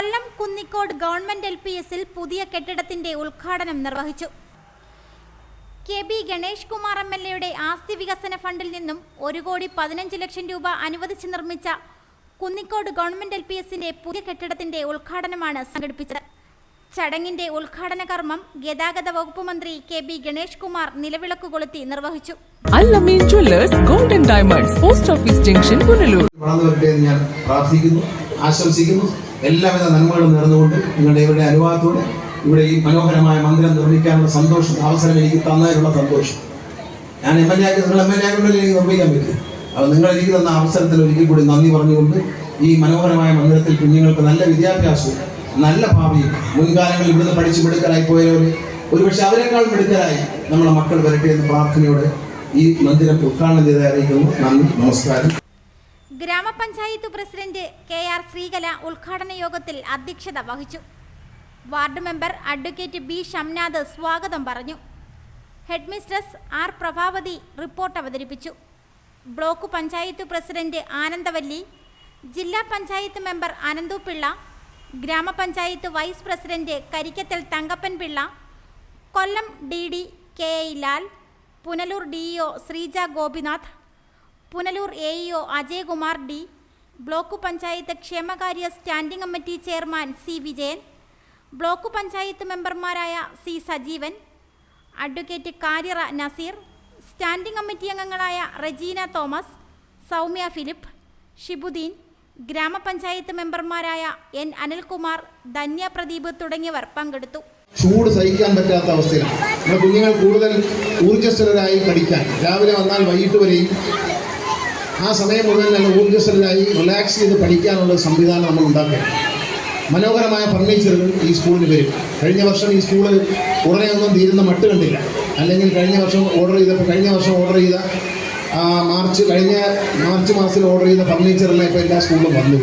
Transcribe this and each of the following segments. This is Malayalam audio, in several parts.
Kollam Kunnicode government L P എസിൽ പുതിയ കെട്ടിടത്തിന്റെ ഉദ്ഘാടനം നിർവഹിച്ചു. K B Ganesh Kumar M L എയുടെ ആസ്തി വികസന ഫണ്ടിൽ നിന്നും ഒരു കോടി പതിനഞ്ച് ലക്ഷം രൂപ അനുവദിച്ച് നിർമ്മിച്ച കുന്നിക്കോട് ഗവൺമെന്റ് എൽ പി എസിന്റെ പുതിയ കെട്ടിടത്തിന്റെ ഉദ്ഘാടനമാണ് സംഘടിപ്പിച്ചത്. ചടങ്ങിന്റെ ഉദ്ഘാടന കർമ്മം ഗതാഗത വകുപ്പ് മന്ത്രി കെ ബി ഗണേഷ് കുമാർ നിലവിളക്ക് കൊളുത്തി നിർവഹിച്ചു. Al Ameen jewellers golden diamonds post office junction Punalur. ഞാൻ പ്രാർത്ഥിക്കുന്നു ആശംസിക്കുന്നു. എല്ലാവിധ നന്മകളും നേർന്നുകൊണ്ട് നിങ്ങളുടെ ഇവരുടെ അനുവാദത്തോടെ ഇവിടെ ഈ മനോഹരമായ മന്ദിരം നിർമ്മിക്കാനുള്ള സന്തോഷം അവസരം എനിക്ക് തന്നതിനുള്ള സന്തോഷം. ഞാൻ എം എൽ എ ആക്കി നിങ്ങൾ എം എൽ എ ആയിട്ടുണ്ടെങ്കിൽ എനിക്ക് നിർമ്മിക്കാൻ പറ്റും അപ്പോൾ നിങ്ങൾ എനിക്ക് തന്ന അവസരത്തിൽ ഒരിക്കൽ കൂടി നന്ദി പറഞ്ഞുകൊണ്ട് ഈ മനോഹരമായ മന്ദിരത്തിൽ കുഞ്ഞുങ്ങൾക്ക് നല്ല വിദ്യാഭ്യാസവും നല്ല ഭാവിയും മുൻകാലങ്ങളിൽ ഇവിടുന്ന് പഠിച്ച് മിടുക്കരായി പോയവർ ഒരുപക്ഷെ അവരെക്കാൾ മിടുക്കരായി നമ്മളെ മക്കൾ വരട്ടെ എന്ന് പ്രാർത്ഥനയോടെ ഈ മന്ദിരം ഉദ്ഘാടനം ചെയ്ത് അറിയിക്കുന്നു. നന്ദി നമസ്കാരം. ഗ്രാമപഞ്ചായത്ത് പ്രസിഡന്റ് കെ ആർ ശ്രീകല ഉദ്ഘാടന യോഗത്തിൽ അധ്യക്ഷത വഹിച്ചു. Ward member advocate B Shamnath സ്വാഗതം പറഞ്ഞു. ഹെഡ്മിസ്ട്രസ് ആർ പ്രഭാവതി റിപ്പോർട്ട് അവതരിപ്പിച്ചു. ബ്ലോക്ക് പഞ്ചായത്ത് പ്രസിഡന്റ് ആനന്ദവല്ലി ജില്ലാ പഞ്ചായത്ത് മെമ്പർ അനന്തു പിള്ള ഗ്രാമപഞ്ചായത്ത് vice president Karikkathil Thankappan Pillai Kollam D D K I Lal Punalur D O Sreeja Gopinath Punalur A E O O Ajayakumar D block panchayat ക്ഷേമകാര്യ standing committee chairman C Vijayan block panchayat മെമ്പർമാരായ C Sajeevan advocate Kariyara Nazeer standing committee അംഗങ്ങളായ റജീന തോമസ് സൗമ്യ ഫിലിപ്പ് ഷിബുദ്ദീൻ ഗ്രാമപഞ്ചായത്ത് മെമ്പർമാരായ എൻ അനിൽകുമാർ ധന്യ പ്രദീപ് തുടങ്ങിയവർ പങ്കെടുത്തു. ചൂട് സഹിക്കാൻ പറ്റാത്ത അവസ്ഥയിലാണ്. നമ്മുടെ കുഞ്ഞുങ്ങൾ കൂടുതൽ ഊർജസ്വലരായി പഠിക്കാൻ. രാവിലെ വന്നാൽ വൈകിട്ട് വരെയും ആ സമയം മുഴുവൻ നല്ല ഊർജസ്വലരായി റിലാക്സ് ചെയ്ത് പഠിക്കാനുള്ള സംവിധാനം നമ്മൾ ഉണ്ടാക്കുക മനോഹരമായ ഫർണിച്ചറുകൾ ഈ സ്കൂളിന് വരും. കഴിഞ്ഞ വർഷം ഈ സ്കൂൾ ഉടനെ ഒന്നും തീരുന്ന മട്ട് കണ്ടില്ല. അല്ലെങ്കിൽ കഴിഞ്ഞ വർഷം ഓർഡർ ചെയ്തപ്പോൾ കഴിഞ്ഞ വർഷം ഓർഡർ ചെയ്ത ആ, മാർച്ച് കഴിഞ്ഞ മാർച്ച് മാസത്തിൽ ഓർഡർ ചെയ്ത ഫർണിച്ചറെല്ലാം ഇപ്പോൾ എല്ലാ സ്കൂളിലും വന്നു.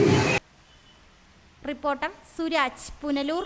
റിപ്പോർട്ടർ സുരാജ് പുനലൂർ.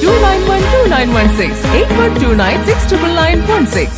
2916 8129